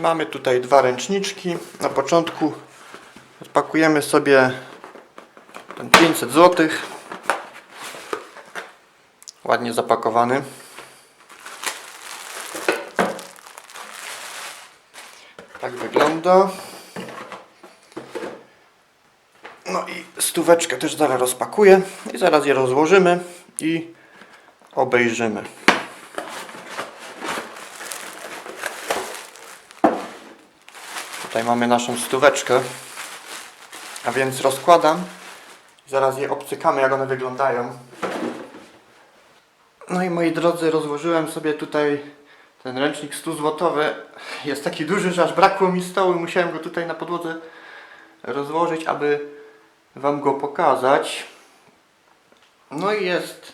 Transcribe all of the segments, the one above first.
mamy tutaj dwa ręczniczki. Na początku odpakujemy sobie ten 500 zł. Ładnie zapakowany. Tak wygląda. No i stóweczkę też zaraz rozpakuję i zaraz je rozłożymy i obejrzymy. Tutaj mamy naszą stóweczkę. A więc rozkładam. Zaraz je obcykamy, jak one wyglądają. No i moi drodzy, rozłożyłem sobie tutaj ten ręcznik 100 złotowy. Jest taki duży, że aż brakło mi stołu musiałem go tutaj na podłodze rozłożyć, aby Wam go pokazać. No i jest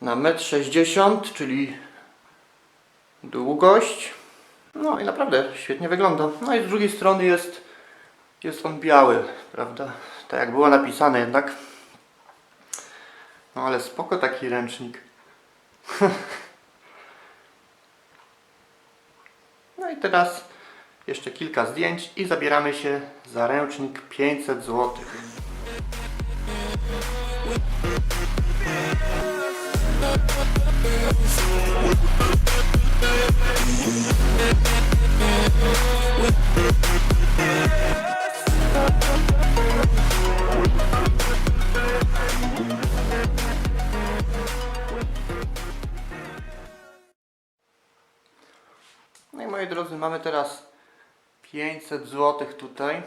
na 1,60 m, czyli długość. No i naprawdę świetnie wygląda. No i z drugiej strony jest, jest on biały, prawda? Tak jak było napisane jednak. No ale spoko taki ręcznik. No i teraz jeszcze kilka zdjęć i zabieramy się za ręcznik 500 zł. No i moi drodzy, mamy teraz 500 zł tutaj.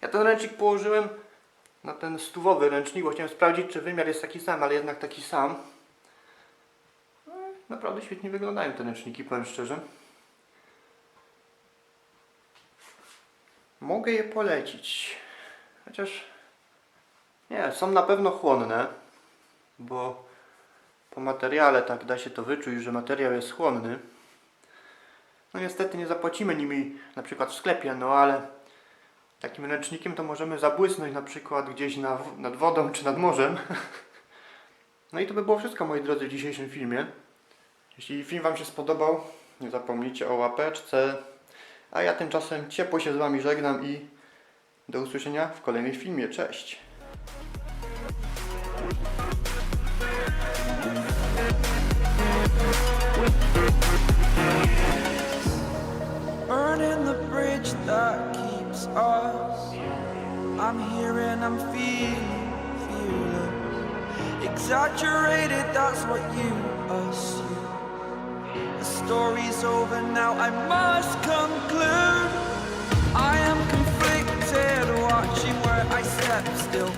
Ja ten ręcznik położyłem na ten stuwowy ręcznik, bo chciałem sprawdzić, czy wymiar jest taki sam, ale jednak taki sam. No, naprawdę świetnie wyglądają te ręczniki, powiem szczerze. Mogę je polecić. Chociaż nie, są na pewno chłonne, bo po materiale tak da się to wyczuć, że materiał jest chłonny. No niestety nie zapłacimy nimi na przykład w sklepie, no ale takim ręcznikiem to możemy zabłysnąć na przykład gdzieś na, nad wodą czy nad morzem. No i to by było wszystko moi drodzy w dzisiejszym filmie. Jeśli film Wam się spodobał, nie zapomnijcie o łapeczce. A ja tymczasem ciepło się z Wami żegnam i do usłyszenia w kolejnym filmie. Cześć! That keeps us. I'm here and I'm feeling fearless. Exaggerated, that's what you assume. The story's over now, I must conclude. I am conflicted, watching where I step still,